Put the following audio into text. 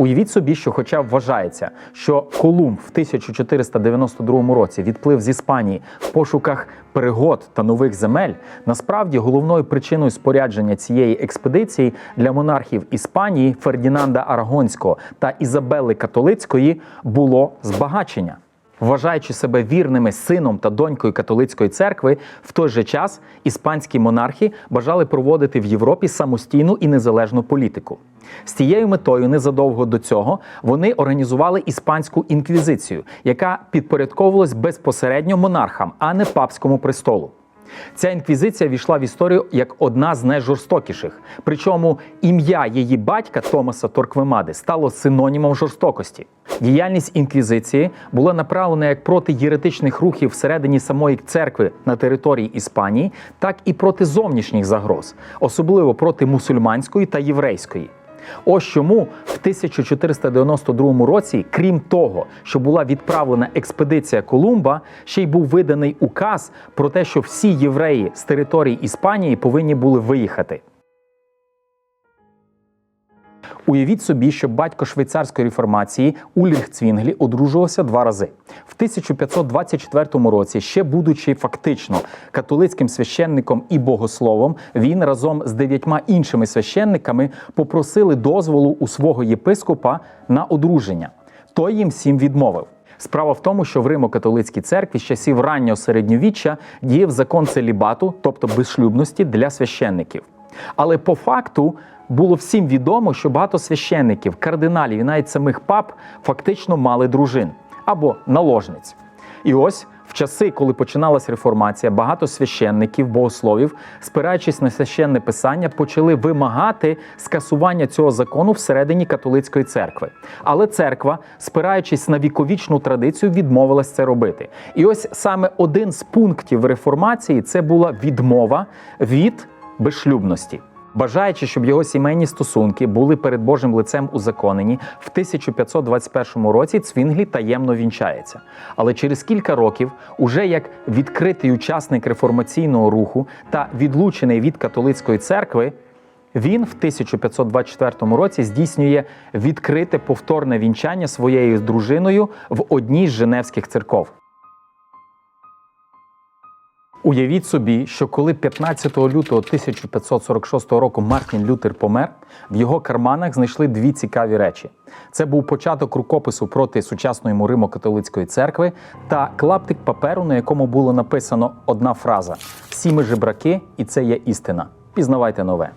Уявіть собі, що, хоча вважається, що Колумб в 1492 році відплив з Іспанії в пошуках пригод та нових земель, насправді головною причиною спорядження цієї експедиції для монархів Іспанії Фердінанда Арагонського та Ізабели Католицької було збагачення. Вважаючи себе вірними сином та донькою католицької церкви, в той же час іспанські монархи бажали проводити в Європі самостійну і незалежну політику. З цією метою незадовго до цього вони організували іспанську інквізицію, яка підпорядковувалась безпосередньо монархам, а не папському престолу. Ця інквізиція війшла в історію як одна з найжорстокіших. Причому ім'я її батька Томаса Торквемади стало синонімом жорстокості. Діяльність інквізиції була направлена як проти єретичних рухів всередині самої церкви на території Іспанії, так і проти зовнішніх загроз, особливо проти мусульманської та єврейської. Ось чому в 1492 році, крім того, що була відправлена експедиція Колумба, ще й був виданий указ про те, що всі євреї з території Іспанії повинні були виїхати. Уявіть собі, що батько швейцарської реформації Ульріх Цвінглі одружувався два рази. В 1524 році, ще будучи фактично католицьким священником і богословом, він разом з дев'ятьма іншими священниками попросили дозволу у свого єпископа на одруження. Той їм всім відмовив. Справа в тому, що в Римо-католицькій церкві з часів раннього середньовіччя діяв закон целібату, тобто безшлюбності для священників. Але по факту було всім відомо, що багато священників, кардиналів і навіть самих пап фактично мали дружин або наложниць. І ось в часи, коли починалась реформація, багато священників, богословів, спираючись на священне писання, почали вимагати скасування цього закону всередині католицької церкви. Але церква, спираючись на віковічну традицію, відмовилась це робити. І ось саме один з пунктів реформації це була відмова від безшлюбності. Бажаючи, щоб його сімейні стосунки були перед Божим лицем узаконені, в 1521 році Цвінглі таємно вінчається. Але через кілька років, уже як відкритий учасник реформаційного руху та відлучений від католицької церкви, він в 1524 році здійснює відкрите повторне вінчання своєю дружиною в одній з Женевських церков. Уявіть собі, що коли 15 лютого 1546 року Мартін Лютер помер, в його карманах знайшли дві цікаві речі: це був початок рукопису проти сучасної йому Римо-католицької церкви та клаптик паперу, на якому було написано одна фраза: всі ми жебраки, і це є істина. Пізнавайте нове.